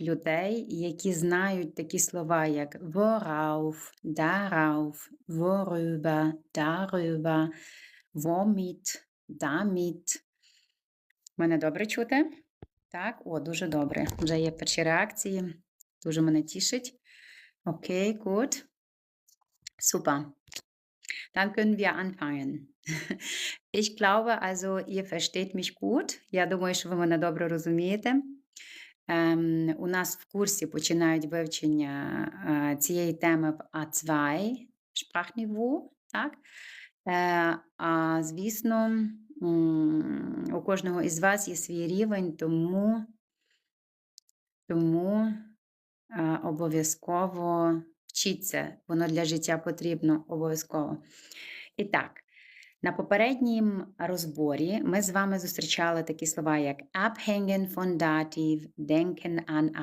людей, які знають такі слова, як worauf, darauf, worüber, darüber, womit, damit. Мене добре чути? Так, о, дуже добре. Вже є перші реакції. Дуже мене тішить. Окей, gut. Super. Dann können wir anfangen. Ich glaube, also, ihr versteht mich gut. Я думаю, що ви мене добре розумієте. Ем, у нас в курсі починають вивчення е, цієї теми в А2 Sprachniveau, так? Е, а звісно, у кожного із вас є свій рівень, тому, тому е, обов'язково вчіться. Воно для життя потрібно обов'язково. І так, на попереднім розборі ми з вами зустрічали такі слова, як abhängen von Dativ, denken an